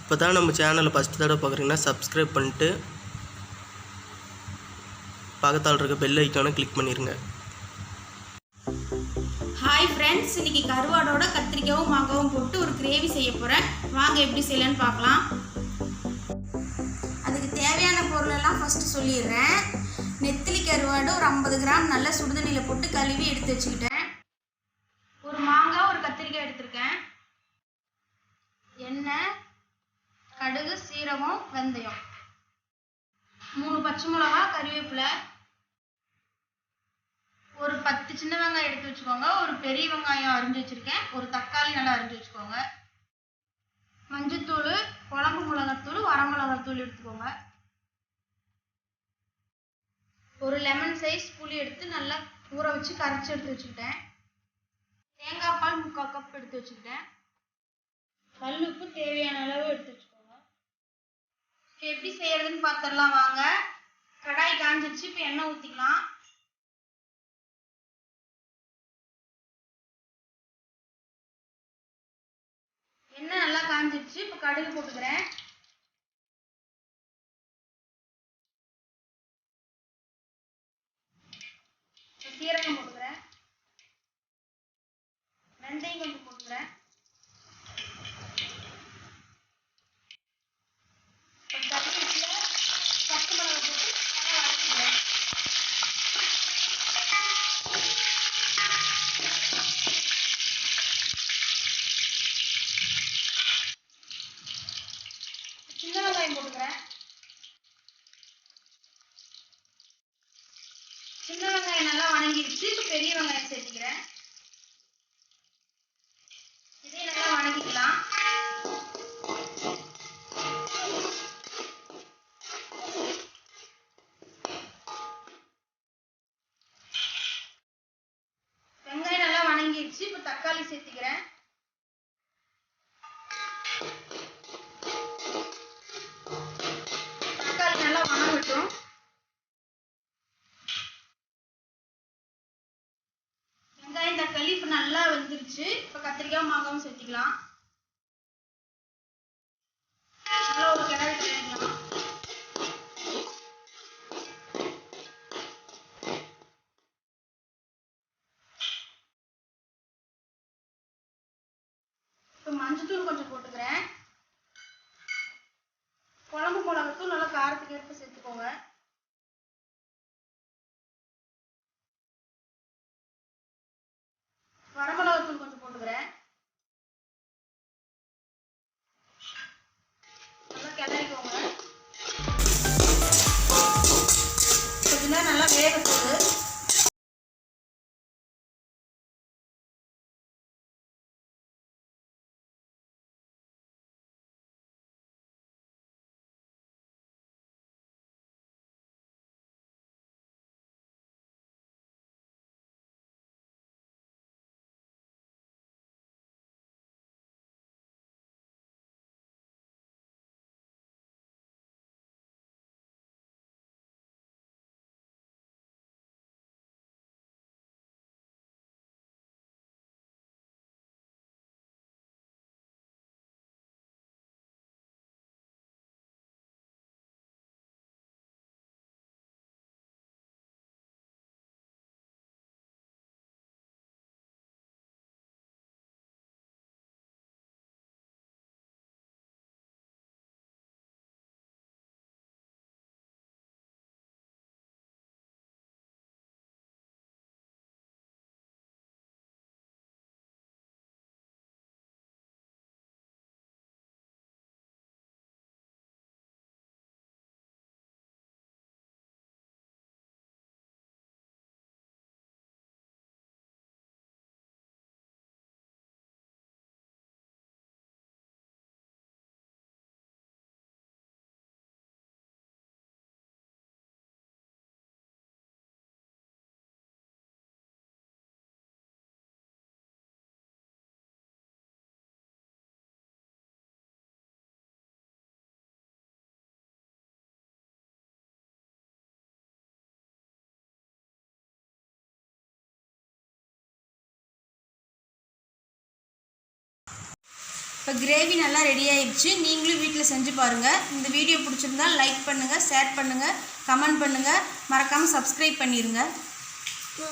இப்போ தான் நம்ம சேனலை ஃபஸ்ட் தடவை பார்க்குறீங்கன்னா சப்ஸ்கிரைப் பண்ணிட்டு பக்கத்தால் இருக்க பெல் ஐக்கானை கிளிக் பண்ணிடுங்க ஹாய் ஃப்ரெண்ட்ஸ் இன்னைக்கு கருவாடோட கத்திரிக்காவும் மாங்காவும் போட்டு ஒரு கிரேவி செய்ய போகிறேன் வாங்க எப்படி செய்யலான்னு பார்க்கலாம். அதுக்கு தேவையான பொருளெல்லாம் ஃபஸ்ட்டு சொல்லிடுறேன். நெத்திலி கருவாடு ஒரு ஐம்பது கிராம் நல்லா சுடுதண்ணியில் போட்டு கழுவி எடுத்து வச்சுக்கிட்டேன் ஒரு மாங்காய் ஒரு கத்திரிக்காய் எடுத்திருக்கேன் எண்ணெய் கடுகு சீரகம் வெந்தயம். மூணு பச்சை மிளகா கறிவேப்பிலை. ஒரு பத்து சின்ன வெங்காயம் எடுத்து வச்சுக்கோங்க. ஒரு பெரிய வெங்காயம் அரிஞ்சு வச்சிருக்கேன். ஒரு தக்காளி நல்லா அரிஞ்சு வச்சுக்கோங்க. மஞ்சத்தூள் குழம்பு மிளகாத்தூள் வரமிளகாத்தூள் எடுத்துக்கோங்க. ஒரு லெமன் சைஸ் புளி எடுத்து நல்லா ஊற வச்சு கரைச்சி எடுத்து வச்சுக்கிட்டேன். தேங்காய் பால் முக்கால் கப் எடுத்து வச்சுக்கிட்டேன். கல்லுப்பு தேவையான அளவு எடுத்து வச்சுக்கோங்க. எப்படி செய்யறதுன்னு பார்த்துடலாம் வாங்க. கடாய் காஞ்சிருச்சு இப்போ எண்ணெய் ஊற்றிக்கலாம் எண்ணெய் நல்லா காஞ்சிருச்சு இப்போ கடுகு போட்டுக்கிறேன். சீரகம் போட்டு வெந்தயம் கொஞ்சம் போட்டுக்கிறேன் ஒரு கத்திரிக்காயில பச்சை மிளகாய் போட்டு நல்லா வதக்கிக்கிறேன் சின்ன வெங்காயம் போட்டுக்கிறேன் சின்ன வெங்காயம் நல்லா வணங்கிடுச்சு. இப்போ பெரிய வெங்காயம் சேர்த்துக்கிறேன். இதையும் நல்லா வணங்கிக்கலாம் வெங்காயம் நல்லா வணங்கிடுச்சு. இப்போ தக்காளி சேர்த்துக்கிறேன். நல்லா இப்போ கத்திரிக்காய் மாங்காவும் சேர்த்துக்கலாம். நல்லா ஒரு இப்போ மஞ்சத்தூள் கொஞ்சம் போட்டுக்கிறேன். குழம்பு மிளகாத்தூள் நல்லா காரத்துக்கு ஏற்ப சேர்த்துக்கோங்க. இப்போ கிரேவி நல்லா ரெடி ஆயிடுச்சு நீங்களும் வீட்டில் செஞ்சு பாருங்கள் இந்த வீடியோ பிடிச்சிருந்தா லைக் பண்ணுங்கள் ஷேர் பண்ணுங்கள் கமெண்ட் பண்ணுங்கள் மறக்காமல் சப்ஸ்கிரைப் பண்ணிடுங்க